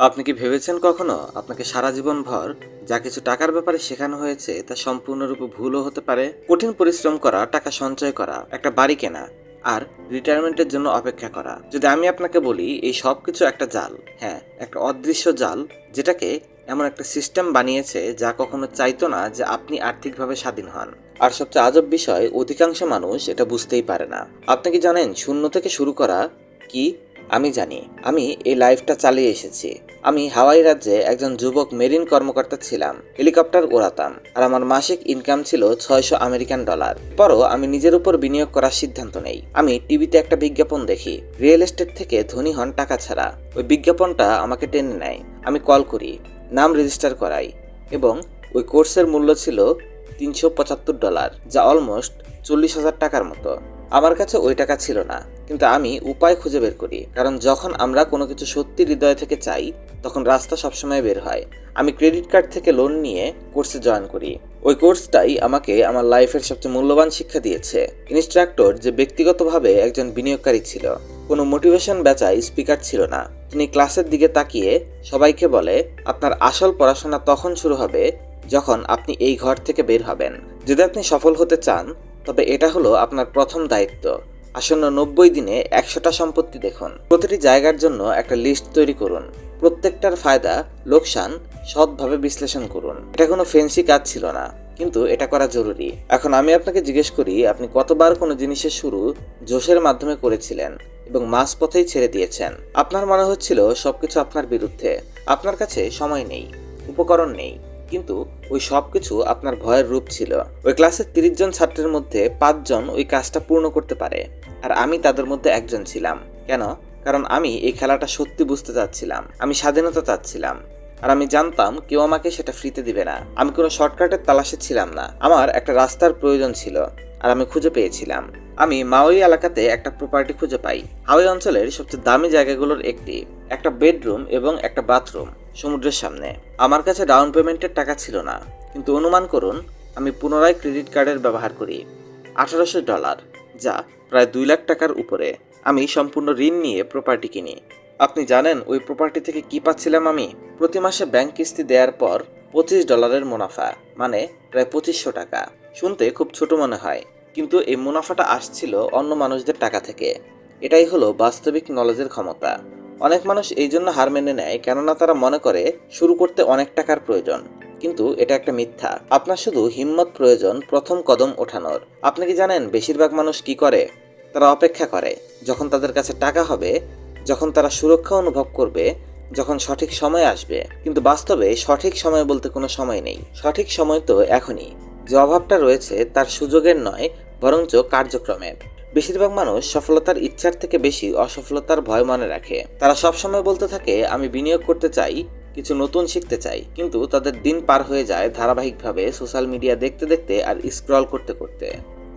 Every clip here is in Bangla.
আপনি কি ভেবেছেন কখনো? আপনাকে সারা জীবন ভর যা কিছু টাকার ব্যাপারে শেখানো হয়েছে, তা সম্পূর্ণরূপে ভুলও হতে পারে? কঠিন পরিশ্রম করা, টাকা সঞ্চয় করা, একটা বাড়ি কেনা, আর রিটায়ারমেন্টের জন্য অপেক্ষা করা। যদি আমি আপনাকে বলি, এই সব কিছু একটা জাল হ্যাঁ একটা অদৃশ্য জাল, যেটাকে এমন একটা সিস্টেম বানিয়েছে যা কখনো চাইতো না যে আপনি আর্থিকভাবে স্বাধীন হন। আর সবচেয়ে আজব বিষয়, অধিকাংশ মানুষ এটা বুঝতেই পারে না। আপনি কি জানেন, শূন্য থেকে শুরু করা কি আমি জানি, আমি এই লাইফটা চালিয়ে এসেছি। আমি হাওয়াই রাজ্যে একজন যুবক মেরিন কর্মকর্তা ছিলাম, হেলিকপ্টার ওড়াতাম, আর আমার মাসিক ইনকাম ছিল ছয়শো আমেরিকান ডলার। পরও আমি নিজের উপর বিনিয়োগ করার সিদ্ধান্ত নেই। আমি টিভিতে একটা বিজ্ঞাপন দেখি, রিয়েল এস্টেট থেকে ধনী হন টাকা ছাড়া। ওই বিজ্ঞাপনটা আমাকে টেনে নেয়, আমি কল করি, নাম রেজিস্টার করাই, এবং ওই কোর্সের মূল্য ছিল তিনশো পঁচাত্তর ডলার, যা অলমোস্ট চল্লিশ হাজার টাকার মতো। আমার কাছে ওই টাকা ছিল না। কিন্তু আমি উপায় খুঁজে বের করি। কারণ যখন আমরা কোনো কিছু সত্যি হৃদয় থেকে চাই, তখন রাস্তা সবসময় বের হয়। আমি ক্রেডিট কার্ড থেকে লোন নিয়ে কোর্সে জয়েন করি। ওই কোর্সটাই আমাকে আমার লাইফের সবচেয়ে মূল্যবান শিক্ষা দিয়েছে। ইনস্ট্রাক্টর যে ব্যক্তিগতভাবে একজন বিনিয়োগকারী ছিল, কোনো মোটিভেশন বেচাই স্পিকার ছিল না। তিনি ক্লাসের দিকে তাকিয়ে সবাইকে বলে, আপনার আসল পড়াশোনা তখন শুরু হবে যখন আপনি এই ঘর থেকে বের হবেন। যদি আপনি সফল হতে চান, তবে এটা হলো আপনার প্রথম দায়িত্ব। আসন্ন নব্বই দিনে একশোটা সম্পত্তি দেখুন। প্রতিটি জায়গার জন্য একটা লিস্ট তৈরি করুন। প্রত্যেকটার ফায়দা, লোকসান সৎভাবে বিশ্লেষণ করুন। এটা কোনো ফেন্সি কাজ ছিল না, কিন্তু এটা করা জরুরি। এখন আমি আপনাকে জিজ্ঞেস করি, আপনি কতবার কোনো জিনিসের শুরু জোশের মাধ্যমে করেছিলেন এবং মাঝ পথেই ছেড়ে দিয়েছেন? আপনার মনে হচ্ছিল সবকিছু আপনার বিরুদ্ধে। আপনার কাছে সময় নেই, উপকরণ নেই। কিন্তু ওই সব কিছু আপনার ভয়ের রূপ ছিল। ওই ক্লাসের তিরিশ জন ছাত্রের মধ্যে পাঁচজন ওই কাজটা পূর্ণ করতে পারে। আর আমি তাদের মধ্যে একজন ছিলাম। কেন? কারণ আমি এই খেলাটা সত্যি বুঝতে চাচ্ছিলাম। আমি স্বাধীনতা চাচ্ছিলাম। আর আমি জানতাম কেউ আমাকে সেটা ফ্রিতে দিবে না। আমি কোনো শর্টকাটের তালাশে ছিলাম না। আমার একটা রাস্তার প্রয়োজন ছিল। আর আমি খুঁজে পেয়েছিলাম। আমি মাওই এলাকাতে একটা প্রপার্টি খুঁজে পাই। হাওয়াই অঞ্চলের সবচেয়ে দামি জায়গাগুলোর একটি। একটা বেডরুম এবং একটা বাথরুম সমুদ্রের সামনে। আমার কাছে ডাউন পেমেন্টের টাকা ছিল না। কিন্তু অনুমান করুন, আমি পুনরায় ক্রেডিট কার্ডের ব্যবহার করি। আঠারোশো ডলার যা প্রায় দুই লাখ টাকার উপরে। আমি সম্পূর্ণ ঋণ নিয়ে প্রপার্টি কিনি। আপনি জানেন, ওই প্রপার্টি থেকে কি পাচ্ছিলাম আমি? প্রতি মাসে ব্যাংক কিস্তি দেওয়ার পর পঁচিশ ডলারের মুনাফা মানে প্রায় পঁচিশশো টাকা। শুনতে খুব ছোট মনে হয়। কিন্তু এই মুনাফাটা আসছিল অন্য মানুষদের টাকা থেকে। এটাই হলো বাস্তবিক নলেজের ক্ষমতা। অনেক মানুষ এই জন্য হার মেনে নেয়, কেননা তারা মনে করে শুরু করতে অনেক টাকার প্রয়োজন। কিন্তু এটা একটা মিথ্যা। আপনার শুধু হিম্মত প্রয়োজন প্রথম কদম ওঠানোর। আপনি কি জানেন বেশিরভাগ মানুষ কি করে? তারা অপেক্ষা করে। যখন তাদের কাছে টাকা হবে, যখন তারা সুরক্ষা অনুভব করবে, যখন সঠিক সময় আসবে। কিন্তু বাস্তবে সঠিক সময় বলতে কোনো সময় নেই। সঠিক সময় তো এখনই। যে অভাবটা রয়েছে তার সুযোগের নয় বরঞ্চ কার্যক্রমের বেশিরভাগ মানুষ সফলতার ইচ্ছার থেকে বেশি অসফলতার ভয় মনে রাখে। তারা সবসময় বলতে থাকে, আমি বিনিয়োগ করতে চাই, কিছু নতুন শিখতে চাই। কিন্তু তাদের দিন পার হয়ে যায় ধারাবাহিকভাবে সোশ্যাল মিডিয়া দেখতে দেখতে আর স্ক্রল করতে করতে।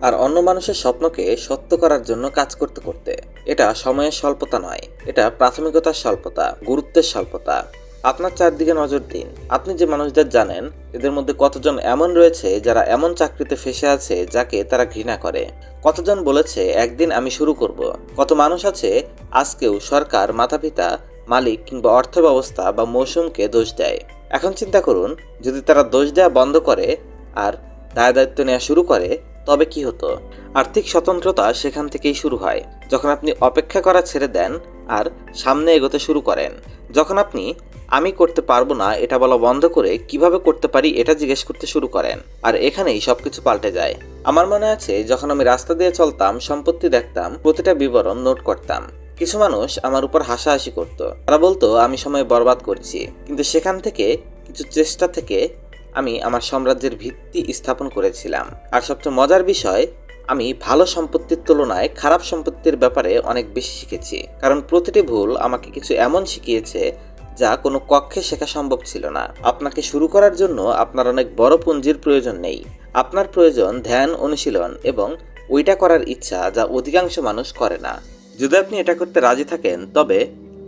আর অন্য মানুষের স্বপ্নকে সত্য করার জন্য কাজ করতে করতে। এটা সময়ের স্বল্পতা নয়, এটা প্রাথমিকতার স্বল্পতা, গুরুত্বের স্বল্পতা। আপনার চারদিকে নজর দিন। আপনি যে মানুষদের জানেন, এদের মধ্যে কতজন এমন রয়েছে যারা এমন চাকরিতে ফেসে আছে যাকে তারা ঘৃণা করে। কতজন বলেছে, একদিন আমি শুরু করব কত মানুষ আছে, আজকেও সরকার, মাতাপিতা, মালিক কিংবা অর্থ ব্যবস্থা বা মৌসুমকে দোষ দেয়। এখন চিন্তা করুন, যদি তারা দোষ দেওয়া বন্ধ করে আর দায় দায়িত্ব নেওয়া শুরু করে, তবে কি হতো? আর্থিক স্বতন্ত্রতা সেখান থেকেই শুরু হয়, যখন আপনি অপেক্ষা করা ছেড়ে দেন আর সামনে এগোতে শুরু করেন। যখন আপনি আমি করতে পারব না, এটা বলা বন্ধ করে কীভাবে করতে পারি এটা জিজ্ঞেস করতে শুরু করেন। আর এখানেই সবকিছু পাল্টে যায়। আমার মনে আছে, যখন আমি রাস্তা দিয়ে চলতাম, সম্পত্তি দেখতাম, প্রতিটা বিবরণ নোট করতাম। কিছু মানুষ আমার উপর হাসাহাসি করতো। তারা বলতো, আমি সময় বরবাদ করছি। কিন্তু সেখান থেকে, কিছু চেষ্টা থেকে আমি আমার সাম্রাজ্যের ভিত্তি স্থাপন করেছিলাম। আর সবচেয়ে মজার বিষয়, আমি ভালো সম্পত্তির তুলনায় খারাপ সম্পত্তির ব্যাপারে অনেক বেশি শিখেছি। কারণ প্রতিটি ভুল আমাকে কিছু এমন শিখিয়েছে যা কোনো কক্ষে শেখা সম্ভব ছিল না। আপনাকে শুরু করার জন্য আপনার অনেক বড় পুঞ্জির প্রয়োজন নেই। আপনার প্রয়োজন ধ্যান, অনুশীলন এবং ওইটা করার ইচ্ছা যা অধিকাংশ মানুষ করে না। যদি আপনি এটা করতে রাজি থাকেন, তবে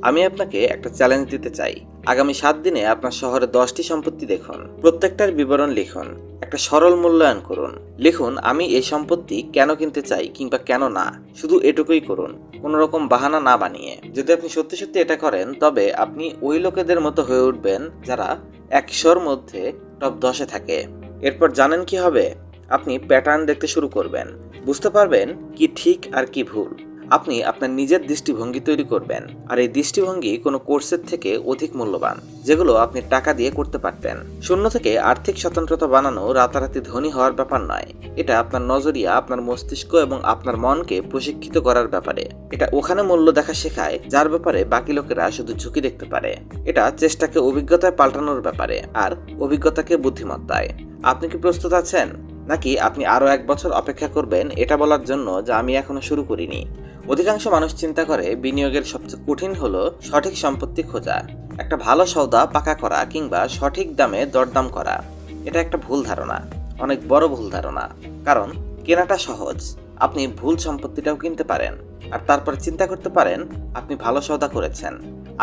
আমি আপনাকে একটা চ্যালেঞ্জ দিতে চাই। আগামী সাত দিনে আপনার শহরে দশটি সম্পত্তি দেখুন। প্রত্যেকটার বিবরণ লিখুন। একটা সরল মূল্যায়ন করুন। লিখুন, আমি এই সম্পত্তি কেন কিনতে চাই কিংবা কেন না? শুধু এটুকুই করুন। কোনো রকম বাহানা না বানিয়ে। যদি আপনি সত্যি সত্যি এটা করেন, তবে আপনি ওই লোকেদের মতো হয়ে উঠবেন যারা একশোর মধ্যে টপ দশে থাকে। এরপর জানেন কি হবে? আপনি প্যাটার্ন দেখতে শুরু করবেন। বুঝতে পারবেন কি ঠিক আর কি ভুল। আপনি আপনার নিজের দৃষ্টিভঙ্গি তৈরি করবেন। আর এই দৃষ্টিভঙ্গি কোনো কোর্সের থেকে অধিক মূল্যবান, যেগুলো আপনি টাকা দিয়ে করতে পারতেন। শূন্য থেকে আর্থিক স্বতন্ত্রতা বানানো রাতারাতি ধনী হওয়ার ব্যাপার নয়। এটা আপনার নজরিয়া, আপনার মস্তিষ্ক এবং আপনার মনকে প্রশিক্ষিত করার ব্যাপারে। এটা ওখানে মূল্য দেখা শেখায়, যার ব্যাপারে বাকি লোকেরা শুধু ঝুঁকি দেখতে পারে। এটা চেষ্টাকে অভিজ্ঞতায় পাল্টানোর ব্যাপারে, আর অভিজ্ঞতাকে বুদ্ধিমত্তায়। আপনি কি প্রস্তুত আছেন? নাকি আপনি আরও এক বছর অপেক্ষা করবেন এটা বলার জন্য যে আমি এখনও শুরু করিনি। অধিকাংশ মানুষ চিন্তা করে বিনিয়োগের সবচেয়ে কঠিন হলো সঠিক সম্পত্তি খোঁজা, একটা ভালো সৌদা পাকা করা কিংবা সঠিক দামে দরদাম করা। এটা একটা ভুল ধারণা, অনেক বড় ভুল ধারণা। কারণ কেনাটা সহজ, আপনি ভুল সম্পত্তিটাও কিনতে পারেন। আর তারপরে চিন্তা করতে পারেন, আপনি ভালো সৌদা করেছেন।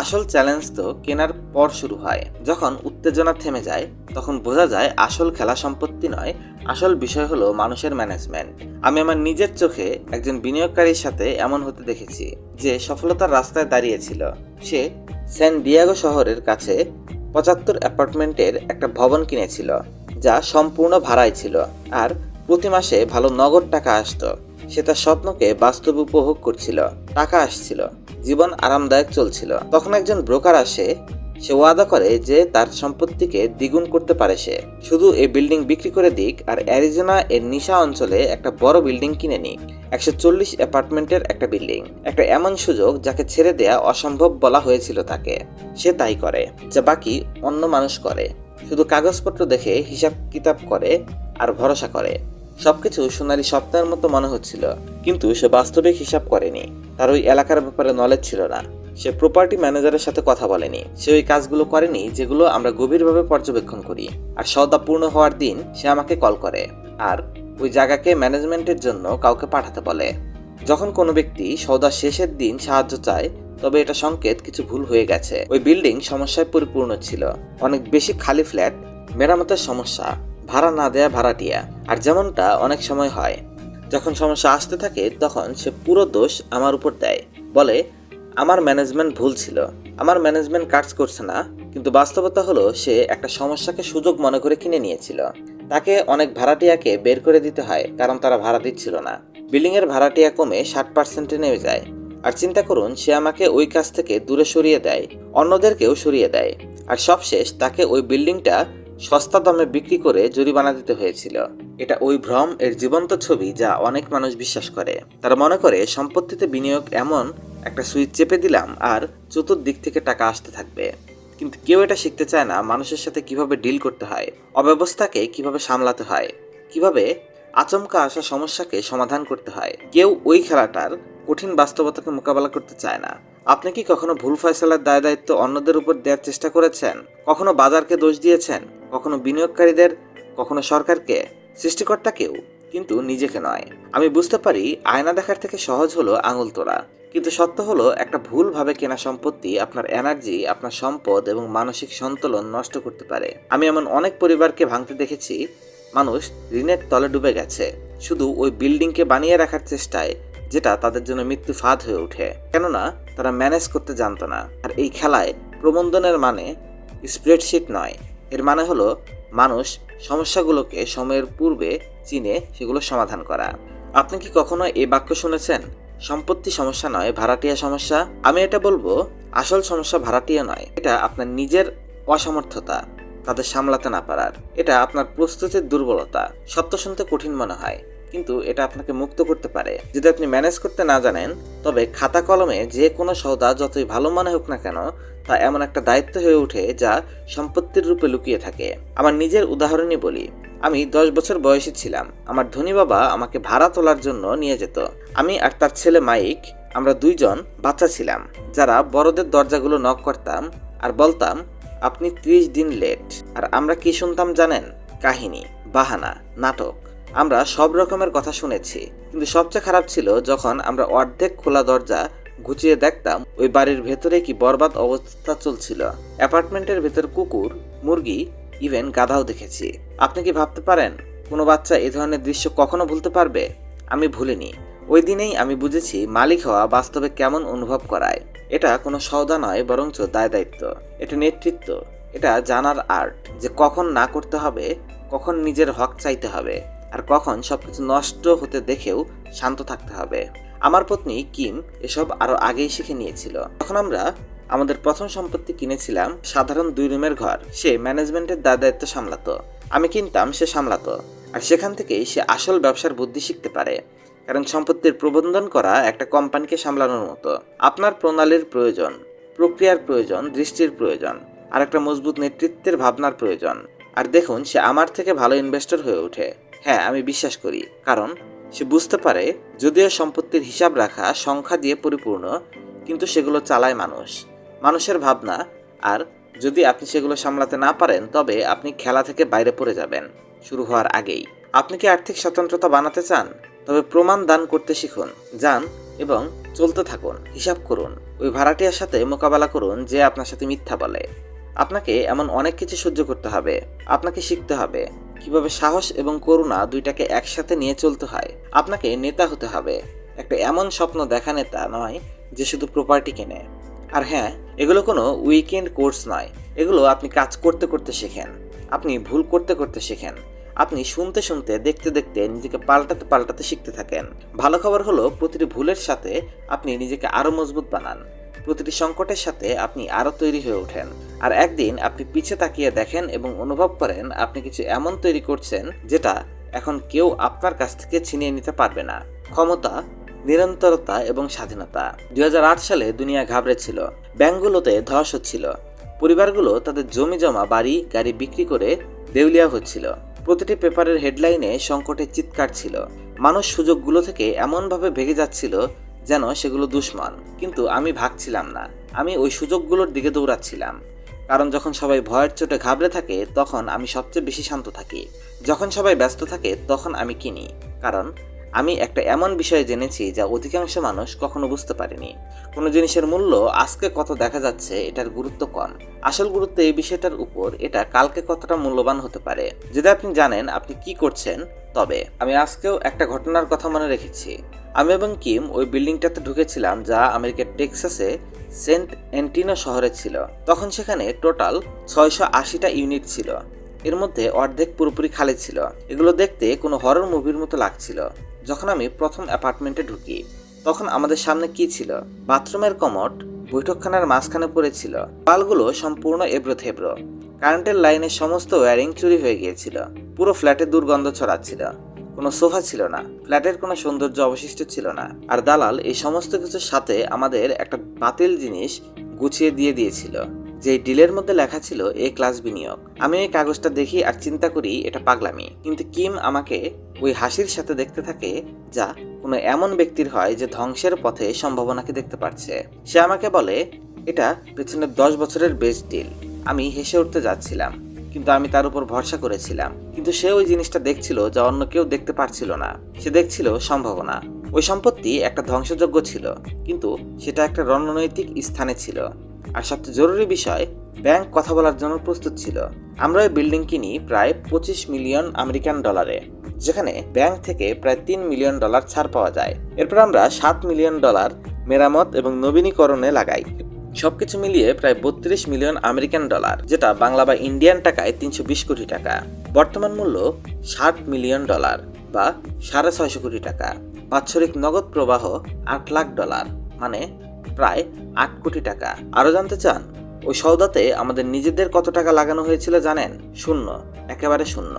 আসল চ্যালেঞ্জ তো কেনার পর শুরু হয়। যখন উত্তেজনা থেমে যায়, তখন বোঝা যায় আসল খেলা সম্পত্তি নয়, আসল বিষয় হলো মানুষের ম্যানেজমেন্ট আমি আমার নিজের চোখে একজন বিনিয়োগকারীর সাথে এমন হতে দেখেছি, যে সফলতার রাস্তায় দাঁড়িয়েছিল। সে স্যান ডিয়াগো শহরের কাছে পঁচাত্তর অ্যাপার্টমেন্টের একটা ভবন কিনেছিল, যা সম্পূর্ণ ভাড়ায় ছিল, আর প্রতি মাসে ভালো নগদ টাকা আসতো। সে তার স্বপ্নকে বাস্তব উপভোগ করছিল, টাকা আসছিল। জীবন আরামদায়ক চলছিল। তখন একজন ব্রোকার আসে, সে ওয়াদা করে যে তার সম্পত্তিকে দ্বিগুণ করতে পারে সে। শুধু এই বিল্ডিং বিক্রি করে দিক আর অ্যারিজোনা এর নিশা অঞ্চলে একটা বড় বিল্ডিং কিনে নিক। একশো চল্লিশ অ্যাপার্টমেন্টের একটা বিল্ডিং। একটা এমন সুযোগ যাকে ছেড়ে দেয়া অসম্ভব বলা হয়েছিল তাকে। সে তাই করে, যা বাকি অন্য মানুষ করে। শুধু কাগজপত্র দেখে হিসাব কিতাব করে আর ভরসা করে। সবকিছু সোনালি স্বপ্নের মতো মনে হচ্ছিল, কিন্তু সে বাস্তবিক হিসাব করেনি। তার ওই এলাকার ব্যাপারে নলেজ ছিল না। সে প্রপার্টি ম্যানেজারের সাথে কথা বলেনি। সে ওই কাজগুলো করেনি যেগুলো আমরা গভীরভাবে পর্যবেক্ষণ করি। আর সওদা পূর্ণ হওয়ার দিন সে আমাকে কল করে। আর ওই জায়গাকে ম্যানেজমেন্টের জন্য কাউকে পাঠাতে বলে। যখন কোনো ব্যক্তি সওদা শেষের দিন সাহায্য চায়, তবে এটা সংকেত কিছু ভুল হয়ে গেছে। ওই বিল্ডিং সমস্যায় পরিপূর্ণ ছিল। অনেক বেশি খালি ফ্ল্যাট মেরামতের সমস্যা। ভাড়া না দেয়া ভাড়াটিয়া। আর যেমনটা অনেক সময় হয়, যখন সমস্যা আসতে থাকে, তখন সে পুরো দোষ আমার উপর দেয়। বলে, আমার ম্যানেজমেন্ট ভুল ছিল। আমার ম্যানেজমেন্ট কাজ করছে না। কিন্তু বাস্তবতা হলো, সে একটা সমস্যাকে সুযোগ মনে করে কিনে নিয়েছিল। তাকে অনেক ভাড়াটিয়াকে বের করে দিতে হয়, কারণ তারা ভাড়া দিচ্ছিল না। বিল্ডিংয়ের ভাড়াটিয়া কমে ষাট পার্সেন্টে নেমে যায়। আর চিন্তা করুন, সে আমাকে ওই কাজ থেকে দূরে সরিয়ে দেয়, অন্যদেরকেও সরিয়ে দেয়। আর সবশেষ, তাকে ওই বিল্ডিংটা সস্তা দামে বিক্রি করে জরিমানা দিতে হয়েছিল। এটা ওই ভ্রম এর জীবন্ত ছবি যা অনেক মানুষ বিশ্বাস করে। তারা মনে করে, সম্পত্তিতে বিনিয়োগ এমন একটা সুইচ চেপে দিলাম আর চতুর্দিক থেকে টাকা আসতে থাকবে। কিন্তু কেউ এটা শিখতে চায় না মানুষের সাথে কীভাবে ডিল করতে হয়, অব্যবস্থাকে কীভাবে সামলাতে হয়, কীভাবে আচমকা আসা সমস্যাকে সমাধান করতে হয়। কেউ ওই খেলাটার কঠিন বাস্তবতাকে মোকাবেলা করতে চায় না। আপনি কি কখনো ভুল ফয়সালার দায় দায়িত্ব অন্যদের উপর দেওয়ার চেষ্টা করেছেন? কখনো বাজারকে দোষ দিয়েছেন? কখনো বিনিয়োগকারীদের, কখনো সরকারকে সৃষ্টিকর্তাকেও কিন্তু নিজেকে নয়। আমি বুঝতে পারি আয়না দেখার থেকে সহজ হলো আঙুল তোলা, কিন্তু সত্য হলো একটা ভুলভাবে কেনা সম্পত্তি আপনার এনার্জি, আপনার সম্পদ এবং মানসিক সন্তুলন নষ্ট করতে পারে। আমি এমন অনেক পরিবারকে ভাঙতে দেখেছি, মানুষ ঋণের তলে ডুবে গেছে, শুধু ওই বিল্ডিংকে বানিয়ে রাখার চেষ্টায়, যেটা তাদের জন্য মৃত্যু ফাঁদ হয়ে ওঠে। কেননা, তারা ম্যানেজ করতে জানতো না। আর এই খেলায় প্রবন্ধনের মানে স্প্রেডশিট নয়। এর মানে হলো, মানুষ সমস্যাগুলোকে সময়ের পূর্বে চিনে সেগুলো সমাধান করা। আপনি কি কখনো এই বাক্য শুনেছেন? সম্পত্তি সমস্যা নয়, ভাড়াটিয়া সমস্যা? আমি এটা বলব, আসল সমস্যা ভাড়াটিয়া নয়। এটা আপনার নিজের অসমর্থতা, তাদের সামলাতে না পারার। এটা আপনার প্রস্তুতির দুর্বলতা, সত্য শুনতে কঠিন মনে হয়। কিন্তু এটা আপনাকে মুক্ত করতে পারে। যদি আপনি ম্যানেজ করতে না জানেন, তবে খাতা কলমে যে কোনো সৌদা যতই ভালো মনে হোক না কেন, তা এমন একটা দায়িত্ব হয়ে ওঠে যা সম্পত্তির রূপে লুকিয়ে থাকে। আমার নিজের উদাহরণই বলি, আমি দশ বছর বয়সী ছিলাম। আমার ধনী বাবা আমাকে ভাড়া তোলার জন্য নিয়ে যেত। আমি আর তার ছেলে মাইক, আমরা দুইজন বাচ্চা ছিলাম। যারা বড়দের দরজাগুলো নক করতাম আর বলতাম, আপনি ত্রিশ দিন লেট আর আমরা কি শুনতাম জানেন? কাহিনী, বাহানা, নাটক। আমরা সব রকমের কথা শুনেছি। কিন্তু সবচেয়ে খারাপ ছিল যখন আমরা অর্ধেক খোলা দরজা গুছিয়ে দেখতাম ওই বাড়ির ভেতরে কি বরবাদ অবস্থা চলছিল। অ্যাপার্টমেন্টের ভেতর কুকুর, মুরগি, ইভেন গাধাও দেখেছি। আপনি কি ভাবতে পারেন, কোনো বাচ্চা এ ধরনের দৃশ্য কখনো ভুলতে পারবে? আমি ভুলিনি। ওই দিনেই আমি বুঝেছি মালিক হওয়া বাস্তবে কেমন অনুভব করায়। এটা কোনো সওদা নয়, বরঞ্চ দায় দায়িত্ব। এটা নেতৃত্ব। এটা জানার আর্ট যে কখন না করতে হবে, কখন নিজের হক চাইতে হবে। আর কখন সবকিছু নষ্ট হতে দেখেও শান্ত থাকতে হবে। আমার পত্নী কিম এসব আরও আগেই শিখে নিয়েছিল। তখন আমরা আমাদের প্রথম সম্পত্তি কিনেছিলাম, সাধারণ দুই রুমের ঘর, সে ম্যানেজমেন্টের দায় দায়িত্ব সামলাতো। আমি কিনতাম, সে সামলাতো। আর সেখান থেকেই সে আসল ব্যবসার বুদ্ধি শিখতে পারে। কারণ সম্পত্তির প্রবন্ধন করা একটা কোম্পানিকে সামলানোর মতো। আপনার প্রণালীর প্রয়োজন, প্রক্রিয়ার প্রয়োজন, দৃষ্টির প্রয়োজন, আর একটা মজবুত নেতৃত্বের ভাবনার প্রয়োজন। আর দেখুন, সে আমার থেকে ভালো ইনভেস্টর হয়ে ওঠে। হ্যাঁ আমি বিশ্বাস করি। কারণ, সে বুঝতে পারে যদিও সম্পত্তির হিসাব রাখা সংখ্যা দিয়ে পরিপূর্ণ, কিন্তু সেগুলো চালায় মানুষ। মানুষের ভাবনা, আর যদি আপনি সেগুলো সামলাতে না পারেন, তবে আপনি খেলা থেকে বাইরে পড়ে যাবেন। শুরু হওয়ার আগেই। আপনি কি আর্থিক স্বতন্ত্রতা বানাতে চান? তবে প্রমাণ দান করতে শিখুন, যান এবং চলতে থাকুন। হিসাব করুন। ওই ভাড়াটিয়ার সাথে মোকাবেলা করুন যে আপনার সাথে মিথ্যা বলে। আপনাকে এমন অনেক কিছু সহ্য করতে হবে। আপনাকে শিখতে হবে। কীভাবে সাহস এবং করুণা দুইটাকে একসাথে নিয়ে চলতে হয়, আপনাকে নেতা হতে হবে। একটা এমন স্বপ্ন দেখা নেতা নয় যে শুধু প্রপার্টি কেনে। আর হ্যাঁ এগুলো কোনো উইকেন্ড কোর্স নয়। এগুলো আপনি কাজ করতে করতে শেখেন। আপনি ভুল করতে করতে শেখেন। আপনি শুনতে শুনতে, দেখতে দেখতে নিজেকে পাল্টাতে পাল্টাতে শিখতে থাকেন। ভালো খবর হলো, প্রতিটি ভুলের সাথে আপনি নিজেকে আরও মজবুত বানান। প্রতিটি সংকটের সাথে আপনি আরও তৈরি হয়ে ওঠেন। আর একদিন আপনি পিছে তাকিয়ে দেখেন এবং অনুভব করেন আপনি কিছু এমন তৈরি করছেন যেটা এখন কেউ আপনার কাছ থেকে ছিনিয়ে নিতে পারবে না। ক্ষমতা, নিরন্তরতা এবং স্বাধীনতা। দুই সালে দুনিয়া ঘাবড়েছিল ব্যাংকগুলোতে ধস হচ্ছিল। পরিবারগুলো তাদের জমি জমা বাড়ি, গাড়ি বিক্রি করে দেউলিয়া হচ্ছিল। প্রতিটি পেপারের হেডলাইনে সংকটের চিৎকার ছিল। মানুষ সুযোগগুলো থেকে এমনভাবে ভেগে যাচ্ছিল যেন সেগুলো দুশ্মন। কিন্তু আমি ভাগছিলাম না। আমি ওই সুযোগগুলোর দিকে দৌড়াচ্ছিলাম। কারণ যখন সবাই ভয়ের চোটে ঘাবড়ে থাকে, তখন আমি সবচেয়ে বেশি শান্ত থাকি। যখন সবাই ব্যস্ত থাকে, তখন আমি কিনি। কারণ আমি একটা এমন বিষয় জেনেছি যা অধিকাংশ মানুষ কখনো বুঝতে পারেনি। কোনো জিনিসের মূল্য আজকে কত দেখা যাচ্ছে, এটার গুরুত্ব কম। আসল গুরুত্ব এই বিষয়টার উপর, এটা কালকে কতটা মূল্যবান হতে পারে। যদি আপনি জানেন আপনি কি করছেন তবে আমি আজকেও একটা ঘটনার কথা মনে রেখেছি। আমি এবং কিম ওই বিল্ডিংটাতে ঢুকেছিলাম যা আমেরিকার টেক্সাসে সেন্ট অ্যান্টিনো শহরে ছিল। তখন সেখানে টোটাল ছয়শো আশিটা ইউনিট ছিল। এর মধ্যে অর্ধেক পুরোপুরি খালি ছিল। এগুলো দেখতে কোনো হরর মুভির মতো লাগছিল। যখন আমি প্রথম অ্যাপার্টমেন্টে ঢুকি, তখন আমাদের সামনে কি ছিল? বাথরুমের কমট বৈঠকখানার মাঝখানে পড়েছিল পালগুলো সম্পূর্ণ এবড়ো থেবড়ো কারেন্টের লাইনের সমস্ত ওয়্যারিং চুরি হয়ে গিয়েছিল। পুরো ফ্ল্যাটে দুর্গন্ধ ছড়াচ্ছিল। কোনো সোফা ছিল না, ফ্ল্যাটের কোনো সৌন্দর্য অবশিষ্ট ছিল না। আর দালাল এই সমস্ত কিছুর সাথে আমাদের একটা বাতিল জিনিস গুছিয়ে দিয়ে দিয়েছিল যে ডিলের মধ্যে লেখা ছিল, এ ক্লাস বিনিয়োগ। আমি ওই কাগজটা দেখি আর চিন্তা করি, এটা পাগলামি। কিন্তু কিম আমাকে ওই হাসির সাথে দেখতে থাকে, যা কোনো এমন ব্যক্তির হয় যে ধ্বংসের পথে সম্ভাবনাকে দেখতে পারছে। সে আমাকে বলে, এটা পেছনের দশ বছরের বেস্ট ডিল আমি হেসে উঠতে যাচ্ছিলাম, কিন্তু আমি তার উপর ভরসা করেছিলাম। কিন্তু সে ওই জিনিসটা দেখছিল যা অন্য কেউ দেখতে পারছিল না। সে দেখছিল সম্ভাবনা। ওই সম্পত্তি একটা ধ্বংসযোগ্য ছিল, কিন্তু সেটা একটা রণনৈতিক স্থানে ছিল। আর সবচেয়ে জরুরি বিষয়, ব্যাংক কথা বলার জন্য প্রস্তুত ছিল। আমরা ওই বিল্ডিং কিনি প্রায় পঁচিশ মিলিয়ন আমেরিকান ডলারে, যেখানে ব্যাংক থেকে প্রায় তিন মিলিয়ন ডলার ছাড় পাওয়া যায়। এরপর আমরা সাত মিলিয়ন ডলার মেরামত এবং নবীনীকরণে লাগাই। সবকিছু মিলিয়ে প্রায় বত্রিশ মিলিয়ন আমেরিকান ডলার, যেটা বাংলা বা ইন্ডিয়ান টাকায় তিনশো বিশ কোটি টাকা। বর্তমান মূল্য ষাট মিলিয়ন ডলার বা সাড়ে ছয়শো কোটি টাকা। বাৎসরিক নগদ প্রবাহ আট লাখ ডলার মানে প্রায় আট কোটি টাকা। আরও জানতে চান, ওই সৌদাতে আমাদের নিজেদের কত টাকা লাগানো হয়েছিল জানেন? শূন্য, একেবারে শূন্য।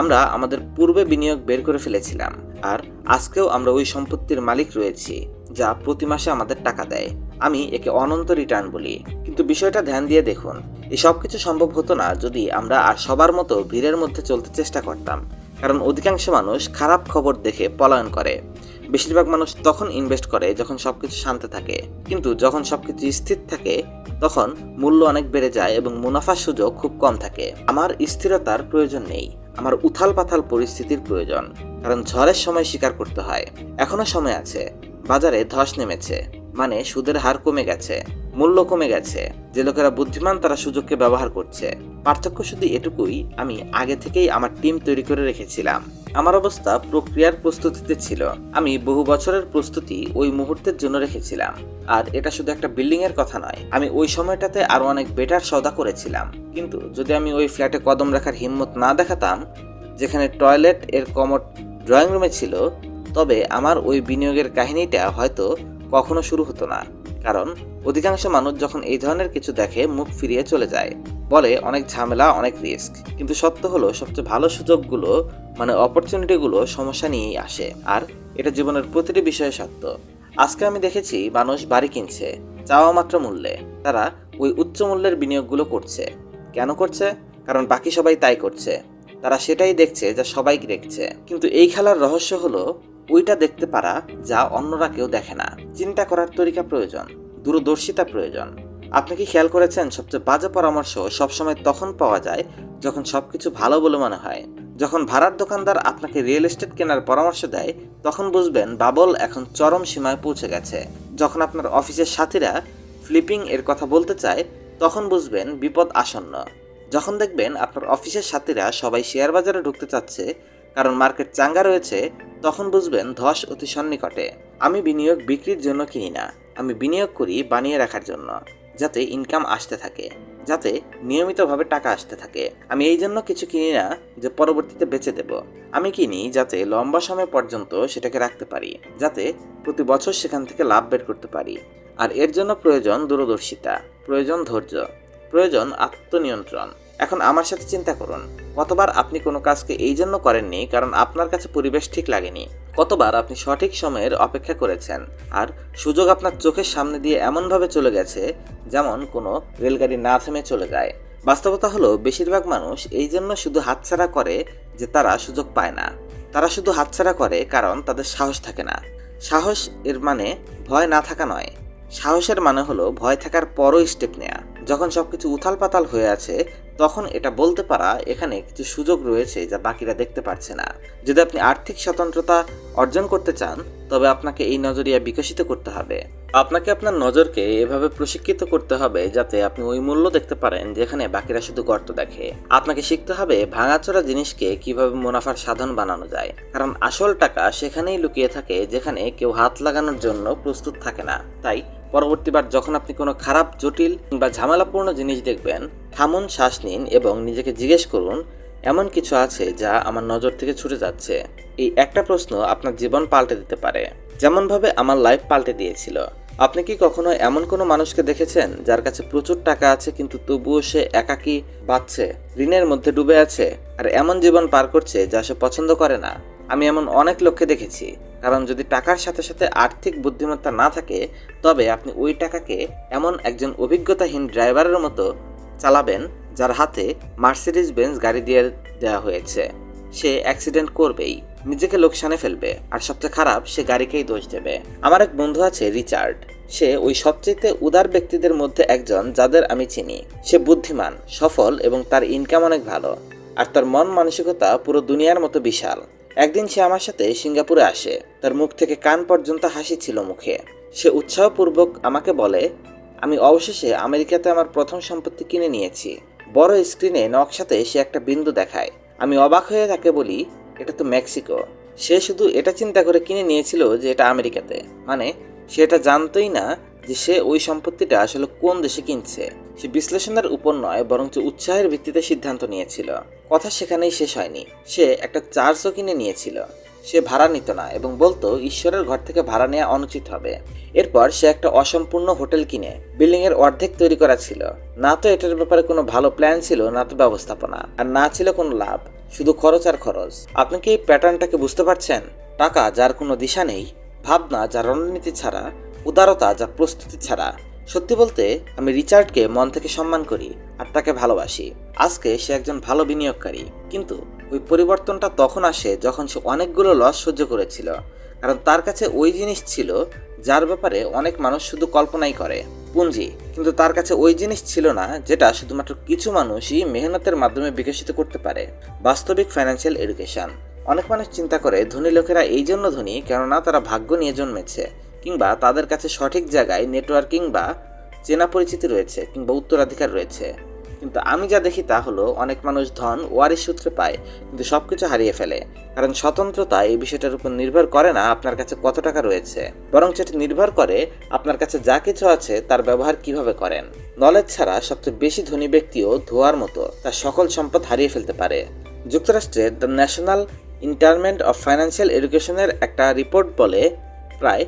আমরা আমাদের পূর্বে বিনিয়োগ বের করে ফেলেছিলাম, আর আজকেও আমরা ওই সম্পত্তির মালিক রয়েছি, যা প্রতি মাসে আমাদের টাকা দেয়। আমি একে অনন্ত রিটার্ন বলি। কিন্তু বিষয়টা ধ্যান দিয়ে দেখুন এই সব কিছু সম্ভব হতো না যদি আমরা আর সবার মতো ভিড়ের মধ্যে চলতে চেষ্টা করতাম। কারণ অধিকাংশ মানুষ খারাপ খবর দেখে পলায়ন করে। বেশিরভাগ মানুষ তখন ইনভেস্ট করে যখন সবকিছু শান্ত থাকে। কিন্তু যখন সবকিছু স্থির থাকে, তখন মূল্য অনেক বেড়ে যায় এবং মুনাফার সুযোগ খুব কম থাকে। আমার স্থিরতার প্রয়োজন নেই, আমার উথাল পাথাল পরিস্থিতির প্রয়োজন। কারণ ঝড়ের সময় স্বীকার করতে হয়। এখনও সময় আছে, বাজারে ধস নেমেছে। মানে সুদের হার কমে গেছে, মূল্য কমে গেছে, যে লোকেরা বুদ্ধিমান তারা সুযোগকে ব্যবহার করছে। পার্থক্য শুধু এটুকুই, আমি আগে থেকেই আমার টিম তৈরি করে রেখেছিলাম। আমার অবস্থা প্রক্রিয়ার প্রস্তুতিতে ছিল। আমি বহু বছরের প্রস্তুতি ওই মুহূর্তের জন্য রেখেছিলাম। আর এটা শুধু একটা বিল্ডিং এর কথা নয়, আমি ওই সময়টাতে আরও অনেক বেটার সওদা করেছিলাম। কিন্তু যদি আমি ওই ফ্ল্যাটে কদম রাখার হিম্মত না দেখাতাম, যেখানে টয়লেট এর কমোড ড্রয়িং রুমে ছিল, তবে আমার ওই বিনিয়োগের কাহিনীটা হয়তো কখনো শুরু হতো না, কারণ অধিকাংশ মানুষ যখন এই ধরনের কিছু দেখে মুখ ফিরিয়ে চলে যায়, বলে অনেক ঝামেলা, অনেক রিস্ক কিন্তু সত্য হলো, সবচেয়ে ভালো সুযোগগুলো মানে অপরচুনিটিগুলো সমস্যা নিয়েই আসে, আর এটা জীবনের প্রতিটি বিষয়ে সত্য। আজকে আমি দেখেছি, মানুষ বাড়ি কিনছে, চাওয়া মাত্র মূল্যে, তারা ওই উচ্চ মূল্যের বিনিয়োগগুলো করছে। কেন করছে? কারণ বাকি সবাই তাই করছে। তারা সেটাই দেখছে যা সবাই দেখছে। কিন্তু এই খেলার রহস্য হলো ওইটা দেখতে পারা যা অন্যরা কেউ দেখে না। চিন্তা করার তরিকা প্রয়োজন, দূরদর্শিতা প্রয়োজন। আপনি কি খেয়াল করেছেন, সবচেয়ে বাজে পরামর্শ সবসময় তখন পাওয়া যায় যখন সবকিছু ভালো বলে মনে হয়? যখন ভাড়ার দোকানদার আপনাকে রিয়েল এস্টেট কেনার পরামর্শ দেয়, তখন বুঝবেন বাবল এখন চরম সীমায় পৌঁছে গেছে। যখন আপনার অফিসের সাথীরা ফ্লিপিং এর কথা বলতে চায়, তখন বুঝবেন বিপদ আসন্ন। যখন দেখবেন আপনার অফিসের সাথীরা সবাই শেয়ার বাজারে ঢুকতে চাচ্ছে কারণ মার্কেট চাঙ্গা রয়েছে, তখন বুঝবেন ধস অতি সন্নিকটে। আমি বিনিয়োগ বিক্রির জন্য কিনি না, আমি বিনিয়োগ করি বানিয়ে রাখার জন্য, যাতে ইনকাম আসতে থাকে, যাতে নিয়মিতভাবে টাকা আসতে থাকে। আমি এই জন্য কিছু কিনি না যে পরবর্তীতে বেচে দেব। আমি কিনি যাতে লম্বা সময় পর্যন্ত সেটাকে রাখতে পারি, যাতে প্রতি বছর সেখান থেকে লাভ বের করতে পারি। আর এর জন্য প্রয়োজন দূরদর্শিতা, প্রয়োজন ধৈর্য, প্রয়োজন আত্মনিয়ন্ত্রণ। এখন আমার সাথে চিন্তা করুন। কতবার আপনি কোনো কাজকে এই জন্য করেননি কারণ আপনার কাছে পরিবেশ ঠিক লাগেনি। কতবার আপনি সঠিক সময়ের অপেক্ষা করেছেন আর সুযোগ আপনার চোখের সামনে দিয়ে এমনভাবে চলে গেছে যেমন কোনো রেলগাড়ি না থেমে চলে যায়। বাস্তবতা হলো, বেশিরভাগ মানুষ এই জন্য শুধু হাতছাড়া করে যে তারা সুযোগ পায় না। তারা শুধু হাতছাড়া করে কারণ তাদের সাহস থাকে না। সাহস এর মানে ভয় না থাকা নয়। সাহসের মানে হলো ভয় থাকার পরও স্টেপ নেওয়া যখন সবকিছু উথাল পাতাল হয়ে আছে তখন এটা বলতে পারা এখানে কিছু সুযোগ রয়েছে যা বাকিরা দেখতে পারছে না। যদি আপনি আর্থিক স্বতন্ত্রতা অর্জন করতে চান, তবে আপনাকে এই নজরিয়া বিকশিত করতে হবে। আপনাকে আপনার নজরকে এভাবে প্রশিক্ষিত করতে হবে যাতে আপনি ওই মূল্য দেখতে পারেন যেখানে বাকিরা শুধু গর্ত দেখে। আপনাকে শিখতে হবে ভাঙাচোরা জিনিসকে কীভাবে মুনাফার সাধন বানানো যায়। কারণ আসল টাকা সেখানেই লুকিয়ে থাকে যেখানে কেউ হাত লাগানোর জন্য প্রস্তুত থাকে না। তাই পরবর্তীবার যখন আপনি কোনো খারাপ, জটিল বা ঝামেলাপূর্ণ জিনিস দেখবেন, থামুন, শ্বাস নিন এবং নিজেকে জিজ্ঞেস করুন, এমন কিছু আছে যা আমার নজর থেকে ছুটে যাচ্ছে? এই একটা প্রশ্ন আপনার জীবন পাল্টে দিতে পারে। যেমনভাবে আমার লাইফ পাল্টে দিয়েছিল। আপনি কি কখনো এমন কোনো মানুষকে দেখেছেন যার কাছে প্রচুর টাকা আছে কিন্তু তবুও সে একাকী বাঁচছে, ঋণের মধ্যে ডুবে আছে, আর এমন জীবন পার করছে যা সে পছন্দ করে না? আমি এমন অনেক লোককে দেখেছি। কারণ যদি টাকার সাথে সাথে আর্থিক বুদ্ধিমত্তা না থাকে, তবে আপনি ওই টাকাকে এমন একজন অভিজ্ঞতাহীন ড্রাইভারের মতো চালাবেন, যার হাতে মার্সিডিজ বেঞ্জ গাড়ি দিয়ে দেওয়া হয়েছে। সে অ্যাক্সিডেন্ট করবেই, নিজেকে লোকসানে ফেলবে, আর সবচেয়ে খারাপ, সে গাড়িকেই দোষ দেবে। আমার এক বন্ধু আছে, রিচার্ড। সে ওই সবচেয়ে উদার ব্যক্তিদের মধ্যে একজন, যাদের আমি চিনি। সে বুদ্ধিমান, সফল এবং তার ইনকাম অনেক ভালো, আর তার মন মানসিকতা পুরো দুনিয়ার মতো বিশাল। একদিন সে আমার সাথে সিঙ্গাপুরে আসে। তার মুখ থেকে কান পর্যন্ত হাসি ছিল মুখে। সে উৎসাহপূর্বক আমাকে বলে, আমি অবশেষে আমেরিকাতে আমার প্রথম সম্পত্তি কিনে নিয়েছি। বড় স্ক্রিনে নকশাতে সে একটা বিন্দু দেখায়। আমি অবাক হয়ে তাকে বলি, এটা তো মেক্সিকো। সে শুধু এটা চিন্তা করে কিনে নিয়েছিল যে এটা আমেরিকাতে। মানে সে এটা জানতোই না যে সে ওই সম্পত্তিটা আসলে কোন দেশে কিনছে, সে বিশ্লেষণের উপর নয়, বরঞ্চ উৎসাহের ভিত্তিতে সিদ্ধান্ত নিয়েছিল। কথা সেখানেই শেষ হয়নি। সে একটা চার্চও কিনে নিয়েছিল। সে ভাড়া নিত না এবং বলতো, ঈশ্বরের ঘর থেকে ভাড়া নেওয়া অনুচিত হবে। এরপর সে একটা অসম্পূর্ণ হোটেল কিনে বিল্ডিং এর অর্ধেক তৈরি করা ছিল। না তো এটার ব্যাপারে কোনো ভালো প্ল্যান ছিল, না তো ব্যবস্থাপনা, আর না ছিল কোনো লাভ, শুধু খরচ আর খরচ। আপনি কি এই প্যাটার্নটাকে বুঝতে পারছেন? টাকা যার কোনো দিশা নেই, ভাবনা যার রণনীতি ছাড়া উদারতা যা প্রস্তুতি ছাড়া। সত্যি বলতে, আমি রিচার্ডকে মন থেকে সম্মান করি আর তাকে ভালোবাসি। আজকে সে একজন ভালো বিনিয়োগকারী। কিন্তু ওই পরিবর্তনটা তখন আসে যখন সে অনেকগুলো লস সহ্য করেছিল। কারণ তার কাছে ওই জিনিস ছিল যার ব্যাপারে অনেক মানুষ শুধু কল্পনাই করে। পুঁজি কিন্তু তার কাছে ওই জিনিস ছিল না যেটা শুধুমাত্র কিছু মানুষই মেহনতের মাধ্যমে বিকশিত করতে পারে। বাস্তবিক ফাইন্যান্সিয়াল এডুকেশন অনেক মানুষ চিন্তা করে, ধনী লোকেরা এই জন্য ধনী, কেননা তারা ভাগ্য নিয়ে জন্মেছে। কিংবা তাদের কাছে সঠিক জায়গায় নেটওয়ার্কিং বা চেনা পরিচিতি রয়েছে কিংবা উত্তরাধিকার রয়েছে। কিন্তু আমি যা দেখি তা হলো অনেক মানুষ ধন, ওয়ারিশ সূত্রে পায়, কিন্তু সবকিছু হারিয়ে ফেলে। কারণ স্বতন্ত্রতা এই বিষয়টার উপর নির্ভর করে না আপনার কাছে কত টাকা রয়েছে। বরং সেটা নির্ভর করে আপনার কাছে যা কিছু আছে তার ব্যবহার কীভাবে করেন। নলেজ ছাড়া সবচেয়ে বেশি ধনী ব্যক্তিও ধোয়ার মতো, তার সকল সম্পদ হারিয়ে ফেলতে পারে। যুক্তরাষ্ট্রের the national endowment of financial এডুকেশনের একটা রিপোর্ট বলে প্রায়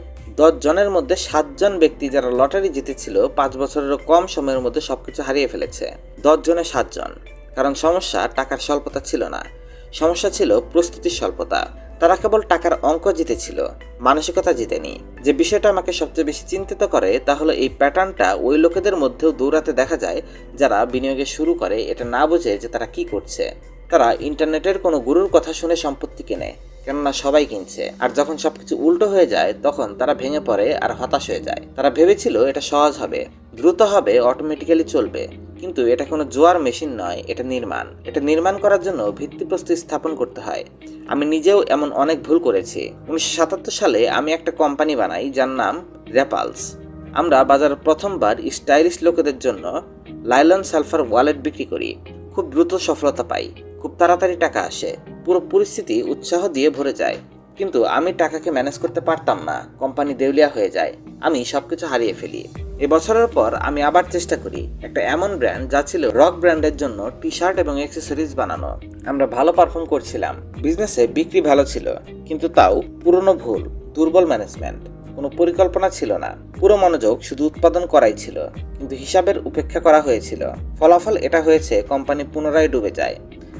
জনের মধ্যে সাতজন ব্যক্তি যারা লটারি জিতেছিল, পাঁচ বছরেরও কম সময়ের মধ্যে সবকিছু হারিয়ে ফেলেছে। দশ জনে সাতজন। কারণ সমস্যা টাকার স্বল্পতা ছিল না। সমস্যা ছিল প্রস্তুতির স্বল্পতা। তারা কেবল টাকার অঙ্ক জিতেছিল, মানসিকতা জিতেনি। যে বিষয়টা আমাকে সবচেয়ে বেশি চিন্তিত করে, তা হলো এই প্যাটার্নটা ওই লোকেদের মধ্যেও দৌড়াতে দেখা যায়, যারা বিনিয়োগে শুরু করে, এটা না বুঝে যে তারা কি করছে। তারা ইন্টারনেটের কোনো গুরুর কথা শুনে সম্পত্তি কেনে। কেননা সবাই কিনছে। আর যখন সবকিছু উল্টো হয়ে যায়, তখন তারা ভেঙে পড়ে আর হতাশ হয়ে যায়। তারা ভেবেছিল এটা সহজ হবে, দ্রুত হবে অটোমেটিক্যালি চলবে। কিন্তু এটা কোনো জোয়ার মেশিন নয়, এটা নির্মাণ। এটা নির্মাণ করার জন্য ভিত্তিপ্রস্তর স্থাপন করতে হয়। আমি নিজেও এমন অনেক ভুল করেছি। উনিশশো সাতাত্তর সালে আমি একটা কোম্পানি বানাই, যার নাম র্যাপালস আমরা বাজারে প্রথমবার স্টাইলিশ লোকেদের জন্য লাইলন সালফার ওয়ালেট বিক্রি করি। খুব দ্রুত সফলতা পাই। খুব তাড়াতাড়ি টাকা আসে। পুরো পরিস্থিতি উৎসাহ দিয়ে ভরে যায়। কিন্তু আমি টাকাকে ম্যানেজ করতে পারতাম না। কোম্পানি দেউলিয়া হয়ে যায়। আমি সবকিছু হারিয়ে ফেলি। এ বছরের পর আমি আবার চেষ্টা করি একটা এমন ব্র্যান্ড যা ছিল রক ব্র্যান্ডের জন্য টি শার্ট এবং অ্যাক্সেসরিজ বানানো। আমরা ভালো পারফর্ম করছিলাম। বিজনেসে বিক্রি ভালো ছিল। কিন্তু তাও পুরনো ভুল, দুর্বল ম্যানেজমেন্ট। কোনো পরিকল্পনা ছিল না। পুরো মনোযোগ শুধু উৎপাদন করাই ছিল, কিন্তু হিসাবের উপেক্ষা করা হয়েছিল। ফলাফল এটা হয়েছে, কোম্পানি পুনরায় ডুবে যায়।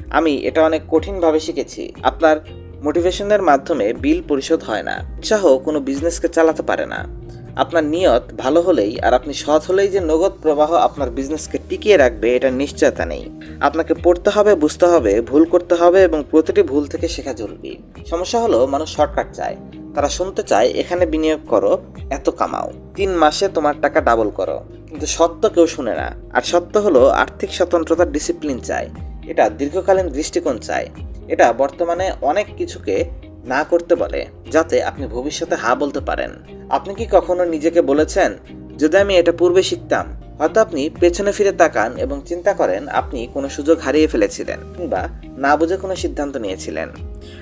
আমি এটা অনেক কঠিনভাবে শিখেছি। আপনার মোটিভেশনের মাধ্যমে বিল পরিশোধ হয় না। উৎসাহ কোনো বিজনেসকে চালাতে পারে না। আপনার নিয়ত ভালো হলেই আর আপনি সৎ হলেই যে নগদ প্রবাহ আপনার বিজনেসকে টিকিয়ে রাখবে, এটা নিশ্চয়তা নেই। আপনাকে পড়তে হবে, বুঝতে হবে, ভুল করতে হবে এবং প্রতিটি ভুল থেকে শেখা জরুরি। সমস্যা হলো মানুষ শর্টকাট চায়। তারা শুনতে চায়, এখানে বিনিয়োগ করো, এত কামাও। তিন মাসে তোমার টাকা ডাবল করো। কিন্তু সত্য কেউ শুনে না। আর সত্য হলো আর্থিক স্বতন্ত্রতার ডিসিপ্লিন চায়। এটা দীর্ঘকালীন দৃষ্টিকোণ চায়। এটা বর্তমানে অনেক কিছুকে না করতে বলে, যাতে আপনি ভবিষ্যতে হা বলতে পারেন। আপনি কি কখনো নিজেকে বলেছেন, যদি আমি এটা পূর্বে শিখতাম, হয়তো আপনি পেছনে ফিরে তাকান এবং চিন্তা করেন আপনি কোনো সুযোগ হারিয়ে ফেলেছিলেন কিংবা না বুঝে কোনো সিদ্ধান্ত নিয়েছিলেন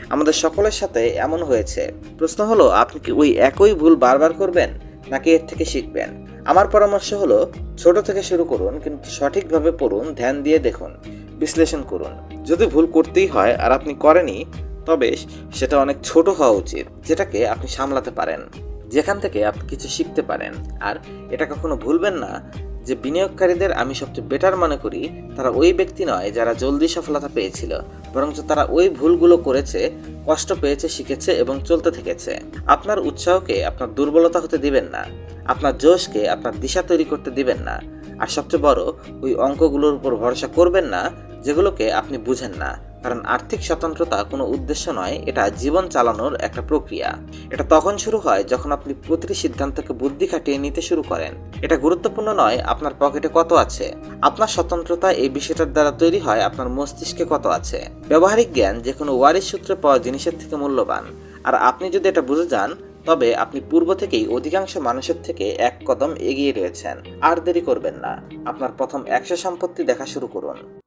আমাদের সকলের সাথে এমন হয়েছে। প্রশ্ন হলো, আপনি কি ওই একই ভুল বারবার করবেন, নাকি এর থেকে শিখবেন? আমার পরামর্শ হলো, ছোট থেকে শুরু করুন, কিন্তু সঠিকভাবে পড়ুন, ধ্যান দিয়ে দেখুন, বিশ্লেষণ করুন। যদি ভুল করতেই হয় আর আপনি করেনি তবে সেটা অনেক ছোট হওয়া উচিত, যেটাকে আপনি সামলাতে পারেন, যেখান থেকে আপনি কিছু শিখতে পারেন। আর এটা কখনো ভুলবেন না যে বিনিয়োগকারীদের আমি সবচেয়ে বেটার মনে করি, তারা ওই ব্যক্তি নয় যারা জলদি সফলতা পেয়েছিল, বরঞ্চ তারা ওই ভুলগুলো করেছে, কষ্ট পেয়েছে, শিখেছে এবং চলতে থেকেছে। আপনার উৎসাহকে আপনার দুর্বলতা হতে দিবেন না, আপনার জোশকে আপনার দিশা তৈরি করতে দিবেন না। আর সবচেয়ে বড়, ওই অঙ্কগুলোর উপর ভরসা করবেন না, যেগুলোকে আপনি বুঝেন না। কারণ আর্থিক স্বতন্ত্রতা কোনো উদ্দেশ্য নয়, এটা জীবন চালানোর একটা প্রক্রিয়া। এটা তখন শুরু হয় যখন আপনি প্রতিটি সিদ্ধান্তকে বুদ্ধি খাটিয়ে নিতে শুরু করেন। এটা গুরুত্বপূর্ণ নয় আপনার পকেটে কত আছে। আপনার স্বতন্ত্রতা এই বিষয়টার দ্বারা তৈরি হয় আপনার মস্তিষ্কে কত আছে। ব্যবহারিক জ্ঞান যে কোনো ওয়ারিশ সূত্রে পাওয়া জিনিসের থেকে মূল্যবান। আর আপনি যদি এটা বুঝে যান, তবে আপনি পূর্ব থেকেই অধিকাংশ মানুষের থেকে এক কদম এগিয়ে রয়েছেন। আর দেরি করবেন না। আপনার প্রথম একশো সম্পত্তি দেখা শুরু করুন।